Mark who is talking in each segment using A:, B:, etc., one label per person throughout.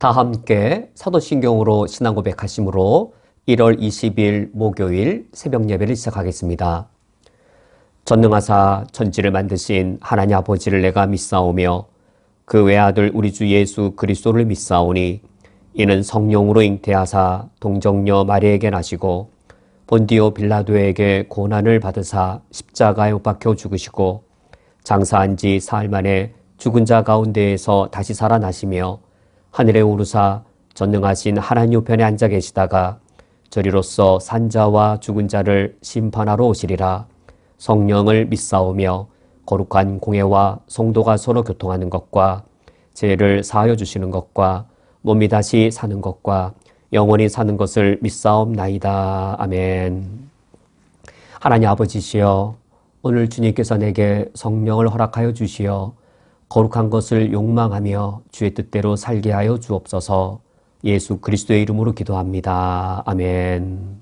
A: 다 함께 사도신경으로 신앙 고백하심으로 1월 20일 목요일 새벽 예배를 시작하겠습니다. 전능하사 천지를 만드신 하나님 아버지를 내가 믿사오며 그 외아들 우리 주 예수 그리스도를 믿사오니 이는 성령으로 잉태하사 동정녀 마리에게 나시고 본디오 빌라도에게 고난을 받으사 십자가에 못 박혀 죽으시고 장사한 지 사흘 만에 죽은 자 가운데에서 다시 살아나시며 하늘에 오르사 전능하신 하나님 우편에 앉아 계시다가 저리로서 산자와 죽은 자를 심판하러 오시리라 성령을 믿사오며 거룩한 공예와 성도가 서로 교통하는 것과 죄를 사하여 주시는 것과 몸이 다시 사는 것과 영원히 사는 것을 믿사옵나이다. 아멘. 하나님 아버지시여 오늘 주님께서 내게 성령을 허락하여 주시어 거룩한 것을 욕망하며 주의 뜻대로 살게 하여 주옵소서 예수 그리스도의 이름으로 기도합니다. 아멘.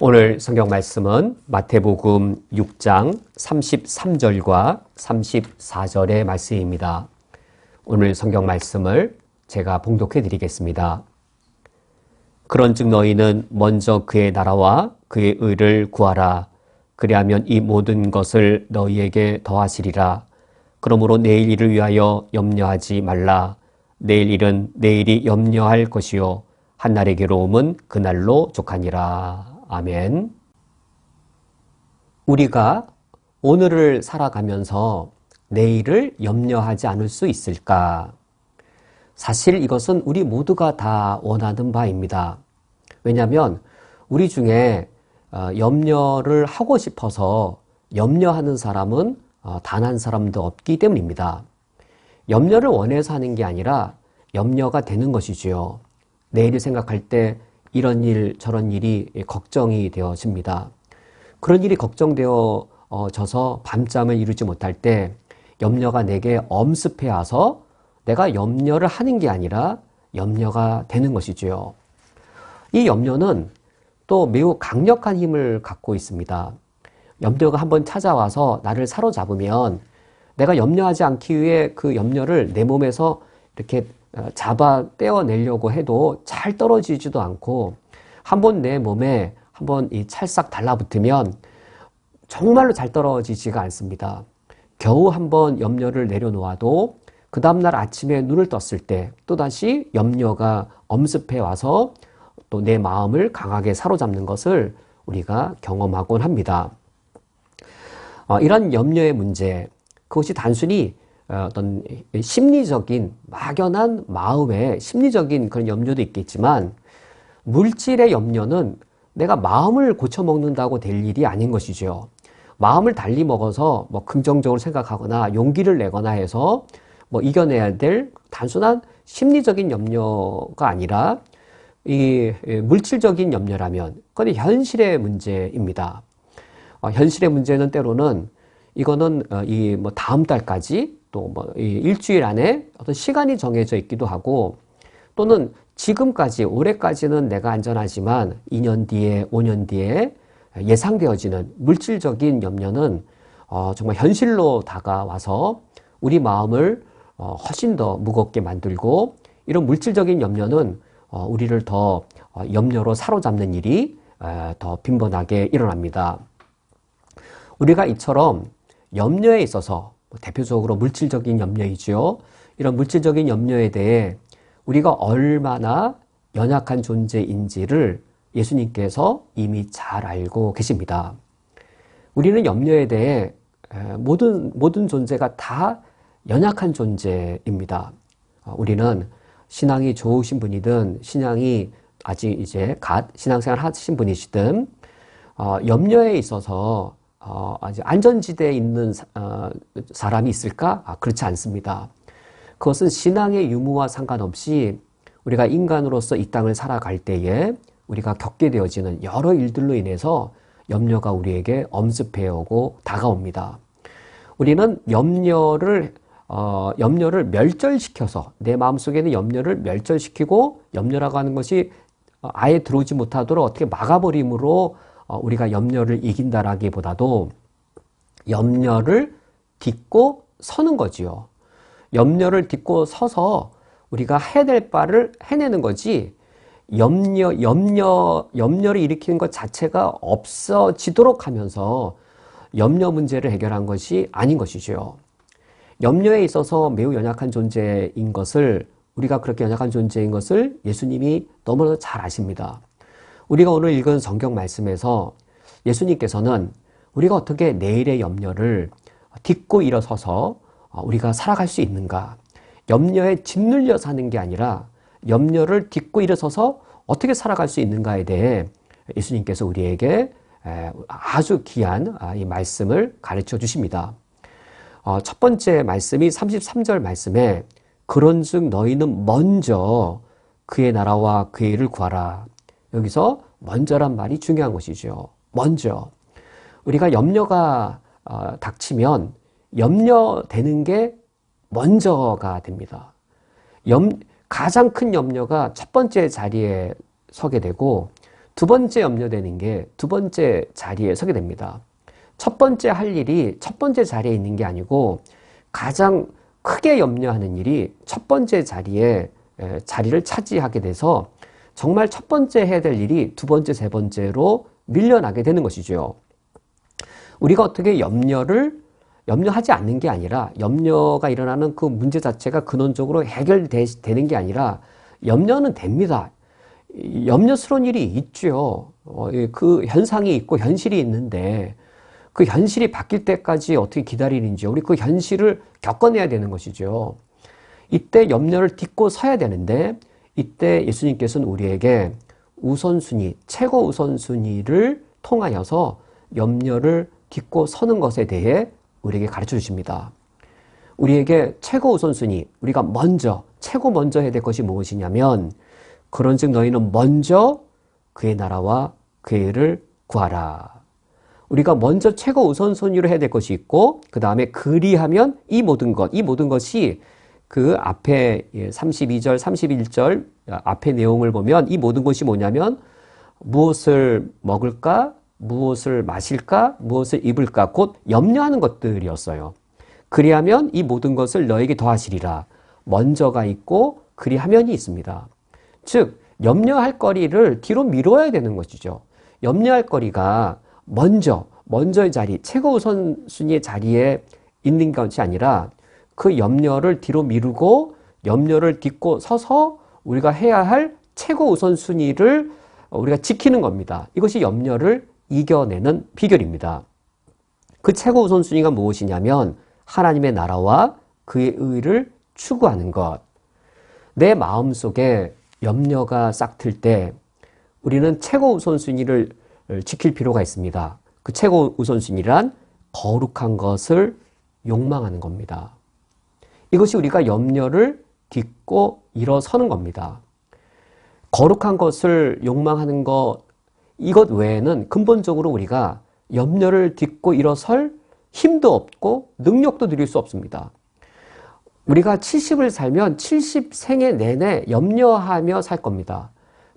A: 오늘 성경 말씀은 마태복음 6장 33절과 34절의 말씀입니다. 오늘 성경 말씀을 제가 봉독해 드리겠습니다. 그런즉 너희는 먼저 그의 나라와 그의 의를 구하라. 그리하면 이 모든 것을 너희에게 더하시리라. 그러므로 내일 일을 위하여 염려하지 말라. 내일 일은 내일이 염려할 것이요. 한날의 괴로움은 그날로 족하니라. 아멘. 우리가 오늘을 살아가면서 내일을 염려하지 않을 수 있을까? 사실 이것은 우리 모두가 다 원하는 바입니다. 왜냐하면 우리 중에 어, 염려를 하고 싶어서 염려하는 사람은 어, 단한 사람도 없기 때문입니다. 염려를 원해서 하는 게 아니라 염려가 되는 것이지요. 내일을 생각할 때 이런 일, 저런 일이 걱정이 되어집니다. 그런 일이 걱정되어져서 밤잠을 이루지 못할 때 염려가 내게 엄습해 와서 내가 염려를 하는 게 아니라 염려가 되는 것이지요. 이 염려는 또 매우 강력한 힘을 갖고 있습니다. 염려가 한번 찾아와서 나를 사로잡으면 내가 염려하지 않기 위해 그 염려를 내 몸에서 이렇게 어, 잡아 떼어내려고 해도 잘 떨어지지도 않고 한번 내 몸에 한번 이 찰싹 달라붙으면 정말로 잘 떨어지지가 않습니다. 겨우 한번 염려를 내려놓아도 그 다음날 아침에 눈을 떴을 때 또다시 염려가 엄습해 와서 또 내 마음을 강하게 사로잡는 것을 우리가 경험하곤 합니다. 어, 이런 염려의 문제, 그것이 단순히 어, 어떤 심리적인 막연한 마음의 심리적인 그런 염려도 있겠지만 물질의 염려는 내가 마음을 고쳐먹는다고 될 일이 아닌 것이죠. 마음을 달리 먹어서 뭐 긍정적으로 생각하거나 용기를 내거나 해서 뭐 이겨내야 될 단순한 심리적인 염려가 아니라 이 물질적인 염려라면 그건 현실의 문제입니다. 어, 현실의 문제는 때로는 이거는 어, 이뭐 다음 달까지 또 뭐 일주일 안에 어떤 시간이 정해져 있기도 하고 또는 지금까지 올해까지는 내가 안전하지만 2년 뒤에 5년 뒤에 예상되어지는 물질적인 염려는 어, 정말 현실로 다가와서 우리 마음을 어, 훨씬 더 무겁게 만들고 이런 물질적인 염려는 어, 우리를 더 어, 염려로 사로잡는 일이 에, 더 빈번하게 일어납니다. 우리가 이처럼 염려에 있어서 뭐 대표적으로 물질적인 염려이지요. 이런 물질적인 염려에 대해 우리가 얼마나 연약한 존재인지를 예수님께서 이미 잘 알고 계십니다. 우리는 염려에 대해 모든, 모든 존재가 다 연약한 존재입니다. 어, 우리는 신앙이 좋으신 분이든 신앙이 아직 이제 갓 신앙생활 하신 분이시든 어, 염려에 있어서 어, 아주 안전지대에 있는 사, 어, 사람이 있을까? 아, 그렇지 않습니다. 그것은 신앙의 유무와 상관없이 우리가 인간으로서 이 땅을 살아갈 때에 우리가 겪게 되어지는 여러 일들로 인해서 염려가 우리에게 엄습해 오고 다가옵니다. 우리는 염려를 어, 염려를 멸절시켜서 내 마음속에는 염려를 멸절시키고 염려라고 하는 것이 아예 들어오지 못하도록 어떻게 막아버림으로 어, 우리가 염려를 이긴다라기보다도 염려를 딛고 서는 거지요. 염려를 딛고 서서 우리가 해야 될 바를 해내는 거지 염려, 염려, 염려를 일으키는 것 자체가 없어지도록 하면서 염려 문제를 해결한 것이 아닌 것이죠. 염려에 있어서 매우 연약한 존재인 것을 우리가 그렇게 연약한 존재인 것을 예수님이 너무나도 잘 아십니다. 우리가 오늘 읽은 성경 말씀에서 예수님께서는 우리가 어떻게 내일의 염려를 딛고 일어서서 우리가 살아갈 수 있는가? 염려에 짓눌려 사는 게 아니라 염려를 딛고 일어서서 어떻게 살아갈 수 있는가에 대해 예수님께서 우리에게 아주 귀한 아, 이 말씀을 가르쳐 주십니다. 어, 첫 번째 말씀이 33절 말씀에 그런즉 너희는 먼저 그의 나라와 그의 일을 구하라. 여기서 먼저란 말이 중요한 것이죠. 먼저. 우리가 염려가 어, 닥치면 염려되는 게 먼저가 됩니다. 염, 가장 큰 염려가 첫 번째 자리에 서게 되고 두 번째 염려되는 게 두 번째 자리에 서게 됩니다. 첫 번째 할 일이 첫 번째 자리에 있는 게 아니고 가장 크게 염려하는 일이 첫 번째 자리에 자리를 차지하게 돼서 정말 첫 번째 해야 될 일이 두 번째, 세 번째로 밀려나게 되는 것이죠. 우리가 어떻게 염려를 염려하지 않는 게 아니라 염려가 일어나는 그 문제 자체가 근원적으로 해결되는 게 아니라 염려는 됩니다. 염려스러운 일이 있죠. 어, 그 현상이 있고 현실이 있는데 그 현실이 바뀔 때까지 어떻게 기다리는지 우리 그 현실을 겪어내야 되는 것이죠. 이때 염려를 딛고 서야 되는데 이때 예수님께서는 우리에게 우선순위, 최고 우선순위를 통하여서 염려를 딛고 서는 것에 대해 우리에게 가르쳐 주십니다. 우리에게 최고 우선순위, 우리가 먼저, 최고 먼저 해야 될 것이 무엇이냐면, 그런 즉 너희는 먼저 그의 나라와 그의 일을 구하라. 우리가 먼저 최고 우선순위로 해야 될 것이 있고, 그 다음에 그리하면 이 모든 것, 이 모든 것이 그 앞에 32절, 예, 31절 앞에 내용을 보면 이 모든 것이 뭐냐면 무엇을 먹을까, 무엇을 마실까, 무엇을 입을까, 곧 염려하는 것들이었어요. 그리하면 이 모든 것을 너에게 더하시리라. 먼저가 있고 그리하면이 있습니다. 즉, 염려할 거리를 뒤로 미뤄야 되는 것이죠. 염려할 거리가 먼저, 먼저의 자리, 최고 우선 순위의 자리에 있는 것이 아니라 그 염려를 뒤로 미루고 염려를 딛고 서서 우리가 해야 할 최고 우선 순위를 우리가 지키는 겁니다. 이것이 염려를 이겨내는 비결입니다. 그 최고 우선 순위가 무엇이냐면 하나님의 나라와 그의 의를 추구하는 것. 내 마음 속에 염려가 싹 틀 때 우리는 최고 우선 순위를 지킬 필요가 있습니다. 그 최고 우선순위란 거룩한 것을 욕망하는 겁니다. 이것이 우리가 염려를 딛고 일어서는 겁니다. 거룩한 것을 욕망하는 것, 이것 외에는 근본적으로 우리가 염려를 딛고 일어설 힘도 없고 능력도 드릴 수 없습니다. 우리가 70을 살면 70생애 내내 염려하며 살 겁니다.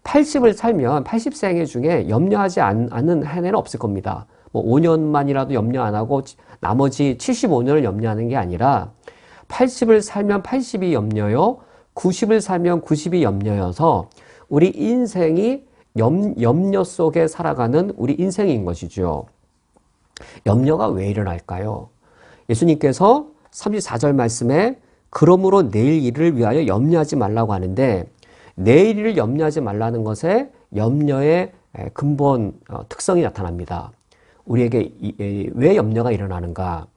A: 80을 살면 80생애 중에 염려하지 않 는 한 해는 없을 겁니다. 뭐 5년만이라도 염려 안 하고 나머지 75년을 염려하는 게 아니라 80을 살면 80이 염려요. 90을 살면 90이 염려여서 우리 인생이 염, 염려 속에 살아가는 우리 인생인 것이죠. 염려가 왜 일어날까요? 예수님께서 34절 말씀에 그러므로 내일 일을 위하여 염려하지 말라고 하는데 내일 일을 염려하지 말라는 것에 염려의 근본 어, 특성이 나타납니다. 우리에게 왜 염려가 일어나는가?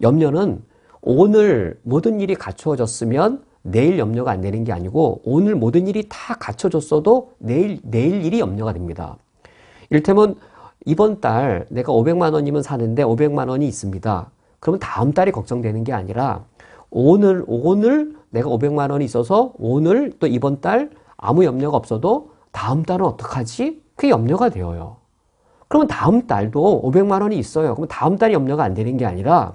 A: 염려는 오늘 모든 일이 갖추어졌으면 내일 염려가 안 되는 게 아니고 오늘 모든 일이 다 갖춰졌어도 내일 내일 일이 염려가 됩니다. 이를테면 이번 달 내가 500만 원이면 사는데 500만 원이 있습니다. 그러면 다음 달이 걱정되는 게 아니라 오늘 오늘 내가 500만 원이 있어서 오늘 또 이번 달 아무 염려가 없어도 다음 달은 어떡하지? 그게 염려가 되어요. 그러면 다음 달도 500만 원이 있어요. 그럼 다음 달이 염려가 안 되는 게 아니라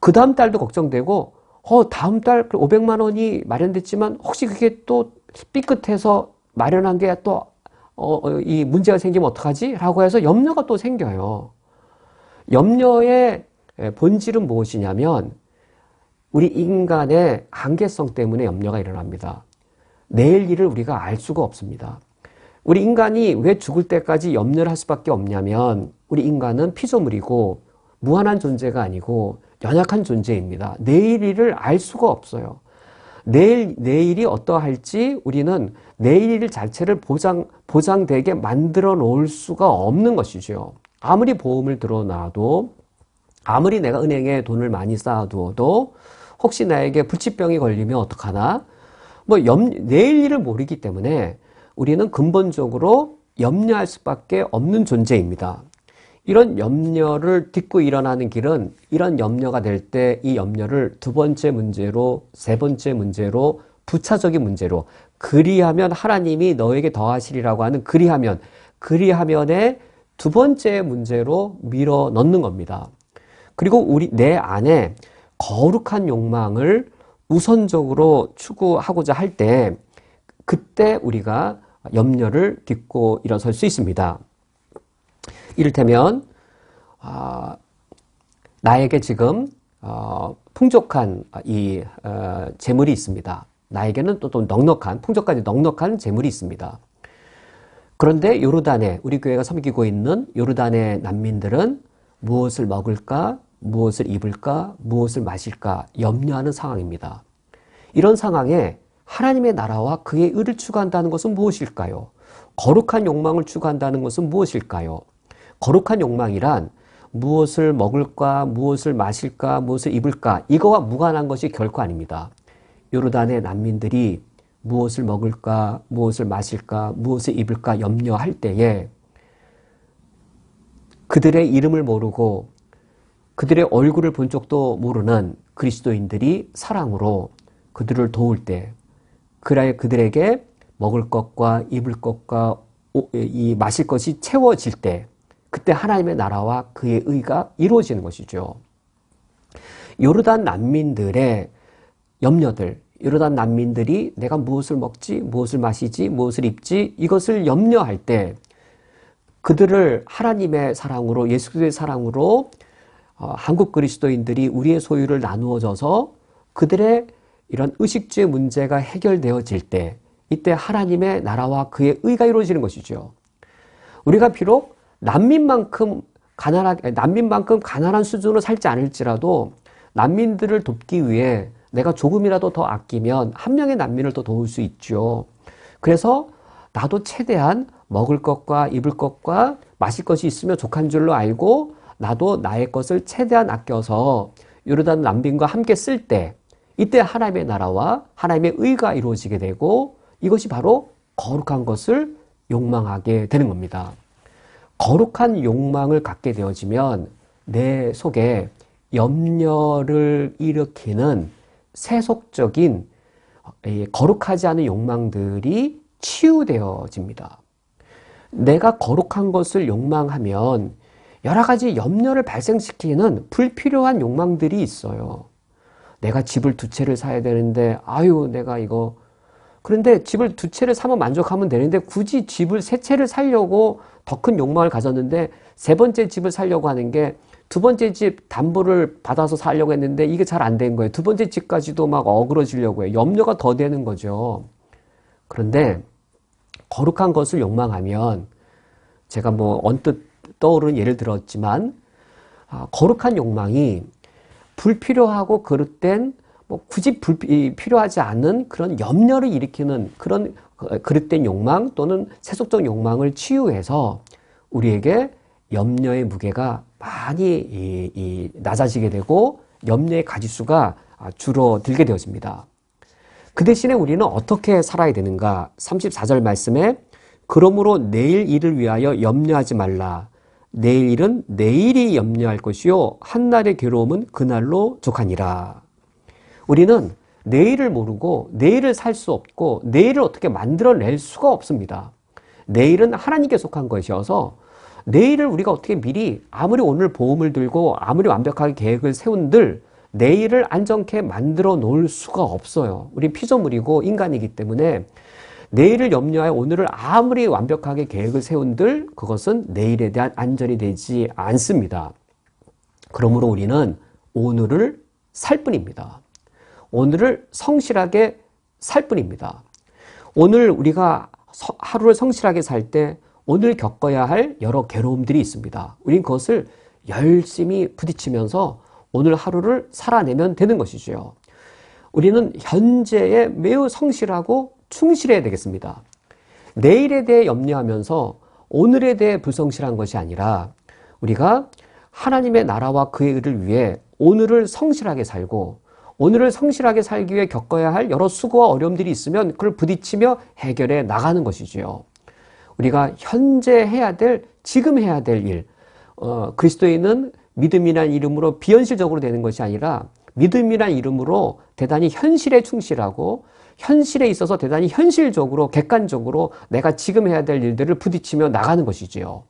A: 그 다음 달도 걱정되고 어, 다음 달 500만 그 원이 마련됐지만 혹시 그게 또 삐끗해서 마련한 게 또, 어, 어, 이 문제가 생기면 어떡하지? 라고 해서 염려가 또 생겨요. 염려의 본질은 무엇이냐면 우리 인간의 한계성 때문에 염려가 일어납니다. 내일 일을 우리가 알 수가 없습니다. 우리 인간이 왜 죽을 때까지 염려를 할 수밖에 없냐면 우리 인간은 피조물이고 무한한 존재가 아니고 연약한 존재입니다. 내일 일을 알 수가 없어요. 내일, 내일이 어떠할지 우리는 내일 일 자체를 보장, 보장되게 만들어 놓을 수가 없는 것이죠. 아무리 보험을 들어놔도 아무리 내가 은행에 돈을 많이 쌓아두어도 혹시 나에게 불치병이 걸리면 어떡하나? 뭐 염, 내일 일을 모르기 때문에 우리는 근본적으로 염려할 수밖에 없는 존재입니다. 이런 염려를 딛고 일어나는 길은 이런 염려가 될 때 이 염려를 두 번째 문제로, 세 번째 문제로, 부차적인 문제로, 그리하면 하나님이 너에게 더하시리라고 하는 그리하면, 그리하면의 두 번째 문제로 밀어 넣는 겁니다. 그리고 우리, 내 안에 거룩한 욕망을 우선적으로 추구하고자 할 때, 그때 우리가 염려를 딛고 일어설 수 있습니다. 이를테면 어, 나에게 지금 어, 풍족한 이 어, 재물이 있습니다. 나에게는 또, 또 넉넉한 풍족까지 넉넉한 재물이 있습니다. 그런데 요르단에 우리 교회가 섬기고 있는 요르단의 난민들은 무엇을 먹을까, 무엇을 입을까, 무엇을 마실까 염려하는 상황입니다. 이런 상황에 하나님의 나라와 그의 의를 추구한다는 것은 무엇일까요? 거룩한 욕망을 추구한다는 것은 무엇일까요? 거룩한 욕망이란 무엇을 먹을까, 무엇을 마실까, 무엇을 입을까, 이거와 무관한 것이 결코 아닙니다. 요르단의 난민들이 무엇을 먹을까, 무엇을 마실까, 무엇을 입을까 염려할 때에 그들의 이름을 모르고 그들의 얼굴을 본 적도 모르는 그리스도인들이 사랑으로 그들을 도울 때, 그들에게 먹을 것과 입을 것과 이 마실 것이 채워질 때, 그때 하나님의 나라와 그의 의가 이루어지는 것이죠. 요르단 난민들의 염려들, 요르단 난민들이 내가 무엇을 먹지, 무엇을 마시지, 무엇을 입지, 이것을 염려할 때 그들을 하나님의 사랑으로, 예수 그리스도의 사랑으로 어, 한국 그리스도인들이 우리의 소유를 나누어져서 그들의 이런 의식주의 문제가 해결되어질 때 이때 하나님의 나라와 그의 의가 이루어지는 것이죠. 우리가 비록 난민만큼 가난하게, 난민만큼 가난한 수준으로 살지 않을지라도 난민들을 돕기 위해 내가 조금이라도 더 아끼면 한 명의 난민을 더 도울 수 있죠. 그래서 나도 최대한 먹을 것과 입을 것과 마실 것이 있으면 족한 줄로 알고 나도 나의 것을 최대한 아껴서 요르단 난민과 함께 쓸 때 이때 하나님의 나라와 하나님의 의가 이루어지게 되고 이것이 바로 거룩한 것을 욕망하게 되는 겁니다. 거룩한 욕망을 갖게 되어지면 내 속에 염려를 일으키는 세속적인 거룩하지 않은 욕망들이 치유되어집니다. 내가 거룩한 것을 욕망하면 여러 가지 염려를 발생시키는 불필요한 욕망들이 있어요. 내가 집을 두 채를 사야 되는데, 아유, 내가 이거. 그런데 집을 두 채를 사면 만족하면 되는데, 굳이 집을 세 채를 살려고 더 큰 욕망을 가졌는데 세 번째 집을 살려고 하는 게 두 번째 집 담보를 받아서 살려고 했는데 이게 잘 안 된 거예요. 두 번째 집까지도 막 어그러지려고 해요. 염려가 더 되는 거죠. 그런데 거룩한 것을 욕망하면 제가 뭐 언뜻 떠오르는 예를 들었지만 아, 거룩한 욕망이 불필요하고 그릇된 뭐 굳이 불, 필요하지 않은 그런 염려를 일으키는 그런 그릇된 욕망 또는 세속적 욕망을 치유해서 우리에게 염려의 무게가 많이 이, 이 낮아지게 되고 염려의 가지수가 줄어들게 되어집니다. 그 대신에 우리는 어떻게 살아야 되는가? 34절 말씀에 그러므로 내일 일을 위하여 염려하지 말라. 내일 일은 내일이 염려할 것이요 한날의 괴로움은 그날로 족하니라. 우리는 내일을 모르고 내일을 살 수 없고 내일을 어떻게 만들어낼 수가 없습니다. 내일은 하나님께 속한 것이어서 내일을 우리가 어떻게 미리 아무리 오늘 보험을 들고 아무리 완벽하게 계획을 세운들 내일을 안정케 만들어 놓을 수가 없어요. 우리 피조물이고 인간이기 때문에 내일을 염려하여 오늘을 아무리 완벽하게 계획을 세운들 그것은 내일에 대한 안전이 되지 않습니다. 그러므로 우리는 오늘을 살 뿐입니다. 오늘을 성실하게 살 뿐입니다. 오늘 우리가 하루를 성실하게 살 때 오늘 겪어야 할 여러 괴로움들이 있습니다. 우린 그것을 열심히 부딪히면서 오늘 하루를 살아내면 되는 것이죠. 우리는 현재에 매우 성실하고 충실해야 되겠습니다. 내일에 대해 염려하면서 오늘에 대해 불성실한 것이 아니라 우리가 하나님의 나라와 그의 의를 위해 오늘을 성실하게 살고 오늘을 성실하게 살기 위해 겪어야 할 여러 수고와 어려움들이 있으면 그걸 부딪히며 해결해 나가는 것이지요. 우리가 현재 해야 될, 지금 해야 될 일, 어, 그리스도인은 믿음이란 이름으로 비현실적으로 되는 것이 아니라 믿음이란 이름으로 대단히 현실에 충실하고 현실에 있어서 대단히 현실적으로 객관적으로 내가 지금 해야 될 일들을 부딪히며 나가는 것이지요.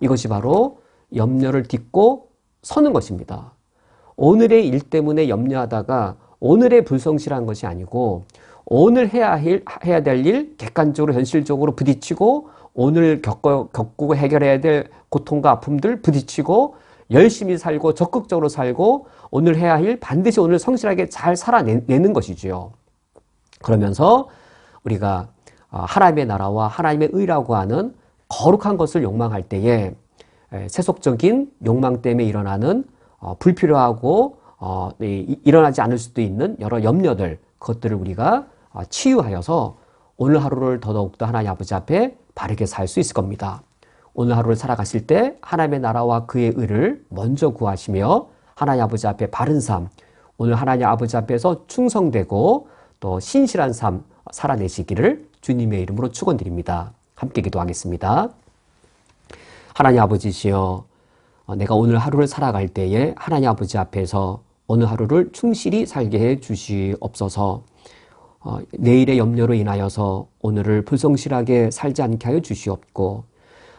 A: 이것이 바로 염려를 딛고 서는 것입니다. 오늘의 일 때문에 염려하다가 오늘의 불성실한 것이 아니고 오늘 해야, 할, 해야 될 일 객관적으로 현실적으로 부딪히고 오늘 겪어, 겪고 해결해야 될 고통과 아픔들 부딪히고 열심히 살고 적극적으로 살고 오늘 해야 할 일 반드시 오늘 성실하게 잘 살아내는 것이지요. 그러면서 우리가 어, 하나님의 나라와 하나님의 의라고 하는 거룩한 것을 욕망할 때에 세속적인 욕망 때문에 일어나는 어, 불필요하고 어, 일어나지 않을 수도 있는 여러 염려들 그것들을 우리가 치유하여서 오늘 하루를 더더욱더 하나님 아버지 앞에 바르게 살 수 있을 겁니다. 오늘 하루를 살아가실 때 하나님의 나라와 그의 의를 먼저 구하시며 하나님 아버지 앞에 바른 삶, 오늘 하나님 아버지 앞에서 충성되고 또 신실한 삶 살아내시기를 주님의 이름으로 축원드립니다. 함께 기도하겠습니다. 하나님 아버지시여 어, 내가 오늘 하루를 살아갈 때에 하나님 아버지 앞에서 오늘 하루를 충실히 살게 해 주시옵소서. 어, 내일의 염려로 인하여서 오늘을 불성실하게 살지 않게 하여 주시옵고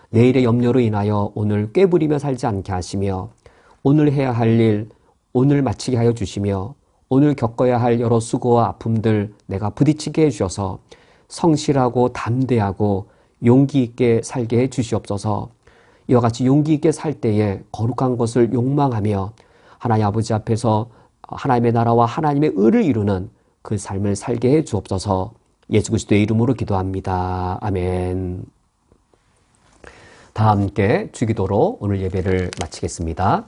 A: 내일의 염려로 인하여 오늘 꾀부리며 살지 않게 하시며 오늘 해야 할 일 오늘 마치게 하여 주시며 오늘 겪어야 할 여러 수고와 아픔들 내가 부딪히게 해주셔서 성실하고 담대하고 용기 있게 살게 해 주시옵소서 이와 같이 용기 있게 살 때에 거룩한 것을 욕망하며 하나님 아버지 앞에서 하나님의 나라와 하나님의 의를 이루는 그 삶을 살게 해 주옵소서 예수 그리스도의 이름으로 기도합니다. 아멘. 다 함께 주기도로 오늘 예배를 마치겠습니다.